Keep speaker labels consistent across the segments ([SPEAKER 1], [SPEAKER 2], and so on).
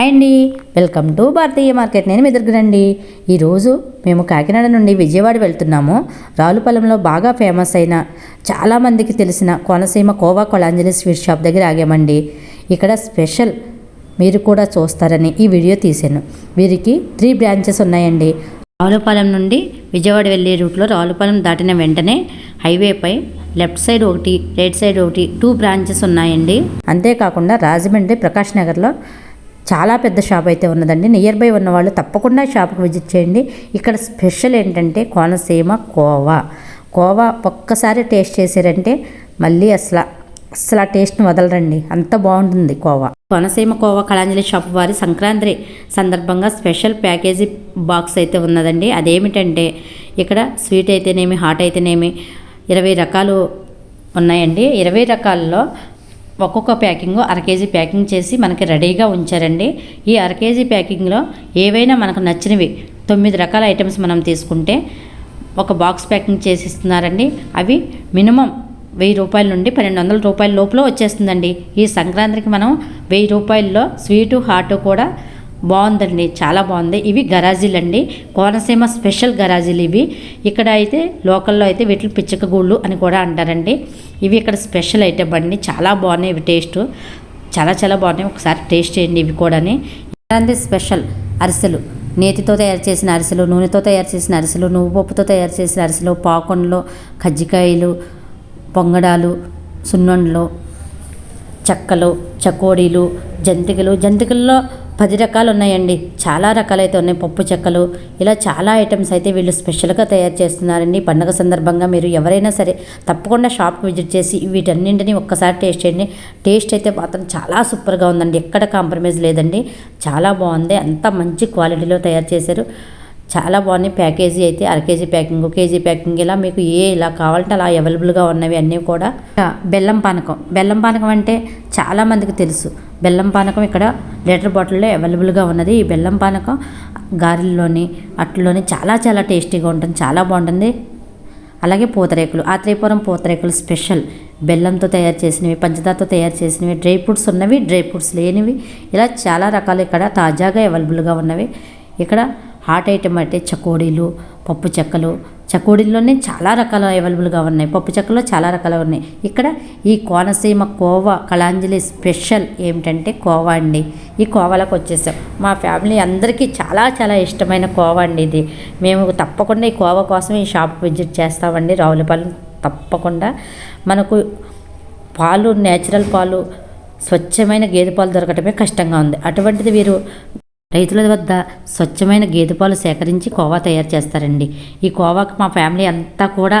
[SPEAKER 1] Hi అండి. Welcome to Bharatiya market. నేను మెదురుగునండి ఈరోజు మేము కాకినాడ నుండి విజయవాడ వెళ్తున్నాము. రావులపాలెంలో బాగా ఫేమస్ అయిన చాలామందికి తెలిసిన కోనసీమ కోవా కొలాంజలి స్వీట్ షాప్ దగ్గర ఆగామండి. ఇక్కడ స్పెషల్ మీరు కూడా చూస్తారని ఈ వీడియో తీశాను. వీరికి త్రీ బ్రాంచెస్ ఉన్నాయండి. రావులపాలెం నుండి విజయవాడ వెళ్ళే రూట్లో రావులపాలెం దాటిన వెంటనే హైవేపై లెఫ్ట్ సైడ్ ఒకటి రైట్ సైడ్ ఒకటి టూ బ్రాంచెస్ ఉన్నాయండి. అంతేకాకుండా రాజమండ్రి ప్రకాష్ నగర్లో చాలా పెద్ద షాప్ అయితే ఉన్నదండి. నియర్ బై ఉన్న వాళ్ళు తప్పకుండా షాప్కి విజిట్ చేయండి. ఇక్కడ స్పెషల్ ఏంటంటే కోనసీమ కోవా. కోవా ఒక్కసారి టేస్ట్ చేశారంటే మళ్ళీ అసలు అసలు ఆ టేస్ట్ని వదలరండి. అంత బాగుంటుంది కోవా. కోనసీమ కోవా కళాంజలి షాప్ వారి సంక్రాంతి సందర్భంగా స్పెషల్ ప్యాకేజీ బాక్స్ అయితే ఉన్నదండి. అదేమిటంటే ఇక్కడ స్వీట్ అయితేనేమి హాట్ అయితేనేమి ఇరవై రకాలు ఉన్నాయండి. ఇరవై రకాల్లో ఒక్కొక్క ప్యాకింగ్ అర కేజీ ప్యాకింగ్ చేసి మనకి రెడీగా ఉంచారండి. ఈ అర కేజీ ప్యాకింగ్లో ఏవైనా మనకు నచ్చినవి తొమ్మిది రకాల ఐటమ్స్ మనం తీసుకుంటే ఒక బాక్స్ ప్యాకింగ్ చేసి ఇస్తున్నారండి అవి మినిమం వెయ్యి రూపాయల నుండి పన్నెండు వందల రూపాయల లోపల వచ్చేస్తుందండి. ఈ సంక్రాంతికి మనం వెయ్యి రూపాయల్లో స్వీటు హాటు కూడా బాగుందండి చాలా బాగుంది. ఇవి గరాజీలు అండి. కోనసీమ స్పెషల్ గరాజీలు ఇవి. ఇక్కడ అయితే లోకల్లో అయితే వీటిని పిచ్చక గూళ్ళు అని కూడా అంటారండి. ఇవి ఇక్కడ స్పెషల్ ఐటమ్ అండి. చాలా బాగున్నాయి ఇవి టేస్ట్. చాలా చాలా బాగున్నాయి. ఒకసారి టేస్ట్ చేయండి ఇవి కూడాని. ఇలాంటి స్పెషల్ అరిసెలు. నేతితో తయారు చేసిన అరిసెలు నూనెతో తయారు చేసిన అరిసెలు నువ్వు పప్పుతో తయారు చేసిన అరిసెలు పాకొండలు కజ్జికాయలు పొంగడాలు సున్నుండలు చెక్కలు చకోడీలు జంతికలు. జంతికల్లో పది రకాలు ఉన్నాయండి చాలా రకాలైతే ఉన్నాయి. పప్పు చెక్కలు ఇలా చాలా ఐటమ్స్ అయితే వీళ్ళు స్పెషల్గా తయారు చేస్తున్నారండి. పండగ సందర్భంగా మీరు ఎవరైనా సరే తప్పకుండా షాప్కి విజిట్ చేసి వీటన్నింటినీ ఒక్కసారి టేస్ట్ చేయండి. టేస్ట్ అయితే మాత్రం చాలా సూపర్గా ఉందండి. ఎక్కడ కాంప్రమైజ్ లేదండి. చాలా బాగుంది. అంత మంచి క్వాలిటీలో తయారు చేశారు. చాలా బాగున్నాయి. ప్యాకేజీ అయితే అర కేజీ ప్యాకింగ్ కేజీ ప్యాకింగ్ ఇలా మీకు ఏ ఇలా కావాలంటే అలా అవైలబుల్గా ఉన్నవి అన్నీ కూడా. బెల్లం పానకం. బెల్లం పానకం అంటే చాలా మందికి తెలుసు. బెల్లం పానకం ఇక్కడ లీటర్ బాటిల్లో అవైలబుల్గా ఉన్నది. ఈ బెల్లం పానకం గారెల్లోని అట్లలోని చాలా చాలా టేస్టీగా ఉంటుంది. చాలా బాగుంటుంది. అలాగే పూతరేకులు. ఆత్రేయపురం పూతరేకులు స్పెషల్. బెల్లంతో తయారు చేసినవి పంచదారతో తయారు చేసినవి డ్రై ఫ్రూట్స్ ఉన్నవి డ్రై ఫ్రూట్స్ లేనివి. ఇలా చాలా రకాలు ఇక్కడ తాజాగా అవైలబుల్గా ఉన్నవి. ఇక్కడ హాట్ ఐటమ్ అంటే చకోడీలు పప్పు చెక్కలు. చకోడీల్లోనే చాలా రకాలు అవైలబుల్గా ఉన్నాయి. పప్పు చెక్కలో చాలా రకాలు ఉన్నాయి. ఇక్కడ ఈ కోనసీమ కోవా కళాంజలి స్పెషల్ ఏమిటంటే కోవా అండి. ఈ కోవాలకు వచ్చేసాం. మా ఫ్యామిలీ అందరికీ చాలా చాలా ఇష్టమైన కోవా అండి ఇది. మేము తప్పకుండా ఈ కోవా కోసం ఈ షాప్ విజిట్ చేస్తామండి. రావులపాలెం తప్పకుండా. మనకు పాలు నేచురల్ పాలు స్వచ్ఛమైన గేదె పాలు దొరకటమే కష్టంగా ఉంది. అటువంటిది వీరు రైతుల వద్ద స్వచ్ఛమైన గేదె పాలు సేకరించి కోవా తయారు చేస్తారండి. ఈ కోవాకి మా ఫ్యామిలీ అంతా కూడా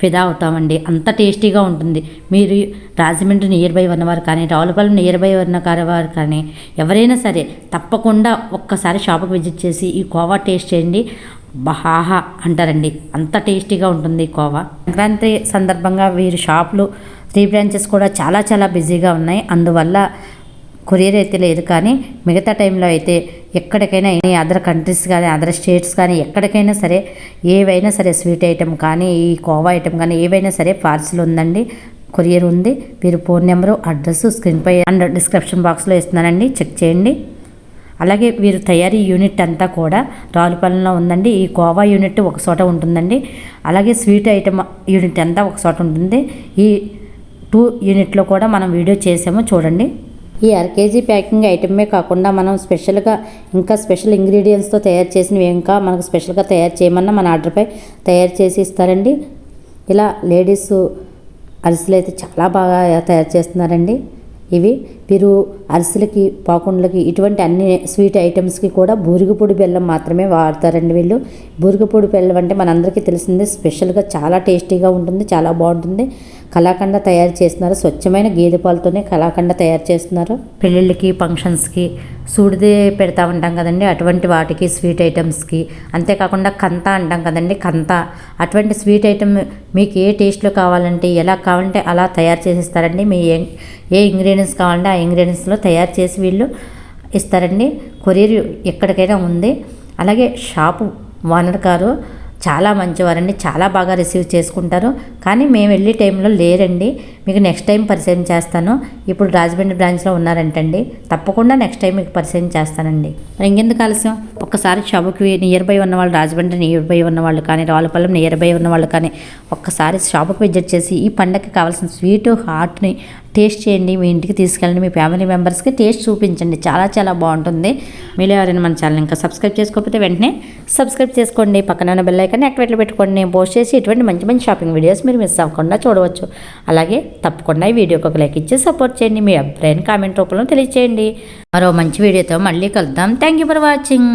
[SPEAKER 1] ఫిదా అవుతామండి. అంత టేస్టీగా ఉంటుంది. మీరు రాజమండ్రి నియర్ బై ఉన్నవారు కానీ రావులపాలెం నియర్ బై ఉన్న వారు కానీ ఎవరైనా సరే తప్పకుండా ఒక్కసారి షాప్కి విజిట్ చేసి ఈ కోవా టేస్ట్ చేయండి. బహాహా అంటారండి. అంత టేస్టీగా ఉంటుంది ఈ కోవా. సంక్రాంతి సందర్భంగా వీరి షాపులు త్రీ బ్రాంచెస్ కూడా చాలా చాలా బిజీగా ఉన్నాయి. అందువల్ల కొరియర్ అయితే లేదు కానీ మిగతా టైంలో అయితే ఎక్కడికైనా ఎనీ అదర్ కంట్రీస్ కానీ అదర్ స్టేట్స్ కానీ ఎక్కడికైనా సరే ఏవైనా సరే స్వీట్ ఐటెం కానీ ఈ కోవా ఐటెం కానీ ఏవైనా సరే పార్సిల్ ఉందండి. కొరియర్ ఉంది. మీరు ఫోన్ నెంబరు అడ్రస్ స్క్రీన్పై అండ్ డిస్క్రిప్షన్ బాక్స్లో ఇస్తున్నానండి. చెక్ చేయండి. అలాగే వీరు తయారీ యూనిట్ అంతా కూడా రావులపాలెంలో ఉందండి. ఈ కోవా యూనిట్ ఒక చోట ఉంటుందండి. అలాగే స్వీట్ ఐటమ్ యూనిట్ అంతా ఒక చోట ఉంటుంది. ఈ టూ యూనిట్లో కూడా మనం వీడియో చేసాము. చూడండి. ఈ అర కేజీ ప్యాకింగ్ ఐటమే కాకుండా మనం స్పెషల్గా ఇంకా స్పెషల్ ఇంగ్రీడియంట్స్తో తయారు చేసినవి ఇంకా మనకు స్పెషల్గా తయారు చేయమన్నా మన ఆర్డర్పై తయారు చేసి ఇస్తారండి. ఇలా లేడీస్ అరిసెలు అయితే చాలా బాగా తయారు చేస్తున్నారండి. ఇవి మీరు అరిసెలకి పాకుండలకి ఇటువంటి అన్ని స్వీట్ ఐటమ్స్కి కూడా బూరిగపొడి బెల్లం మాత్రమే వాడతారండి వీళ్ళు. బూరిగపొడి బెల్లం అంటే మనందరికీ తెలిసిందే స్పెషల్గా చాలా టేస్టీగా ఉంటుంది చాలా బాగుంటుంది. కళాఖండ తయారు చేస్తున్నారు. స్వచ్ఛమైన గేదె పాలతోనే కళాఖండ తయారు చేస్తున్నారు. పెళ్ళిళ్ళకి ఫంక్షన్స్కి సూడిదే పెడతా ఉంటాం కదండి. అటువంటి వాటికి స్వీట్ ఐటమ్స్కి. అంతేకాకుండా కంత అంటాం కదండి. కంత. అటువంటి స్వీట్ ఐటమ్ మీకు ఏ టేస్ట్లో కావాలంటే ఎలా కావాలంటే అలా తయారు చేసిస్తారండి. మీ ఏ ఏ ఇంగ్రీడియంట్స్ కావాలంటే ఆ ఇంగ్రీడియంట్స్లో తయారు చేసి వీళ్ళు ఇస్తారండి. కొరియర్ ఎక్కడికైనా ఉంది. అలాగే షాపు ఓనర్ గారు చాలా మంచివారండి చాలా బాగా రిసీవ్ చేసుకుంటారు. కానీ మేము వెళ్ళే టైంలో లేరండి. మీకు నెక్స్ట్ టైం పరిచయం చేస్తాను. ఇప్పుడు రాజమండ్రి బ్రాంచ్లో ఉన్నారంటండి. తప్పకుండా నెక్స్ట్ టైం మీకు పరిచయం చేస్తానండి. మరి ఇంకెందుకు ఆలస్యం? ఒక్కసారి షాపుకి నియర్ బై ఉన్న వాళ్ళు రాజమండ్రి నియర్ బై ఉన్న వాళ్ళు కానీ రావులపాలెం నియర్ బై ఉన్న వాళ్ళు కానీ ఒక్కసారి షాపుకి విజిట్ చేసి ఈ పండగకి కావాల్సిన స్వీట్ హాట్ని టేస్ట్ చేయండి. మీ ఇంటికి తీసుకెళ్ళండి. మీ ఫ్యామిలీ మెంబర్స్కి టేస్ట్ చూపించండి. చాలా చాలా బాగుంటుంది. మీరు ఎవరైనా మన ఛానల్ ఇంకా సబ్స్క్రైబ్ చేసుకోకపోతే వెంటనే సబ్స్క్రైబ్ చేసుకోండి. పక్కన ఉన్న బెల్ ఐకాన్ యాక్టివేట్లో పెట్టుకోండి. నేను పోస్ట్ చేసి ఇటువంటి మంచి మంచి షాపింగ్ వీడియోస్ మీరు మిస్ అవ్వకుండా చూడవచ్చు. అలాగే తప్పకుండా ఈ వీడియోకి ఒక లైక్ ఇచ్చి సపోర్ట్ చేయండి. మీ అభిప్రాయాన్ని కామెంట్ రూపంలో తెలియచేయండి. మరో మంచి వీడియోతో మళ్ళీ కలుద్దాం. Thank you for watching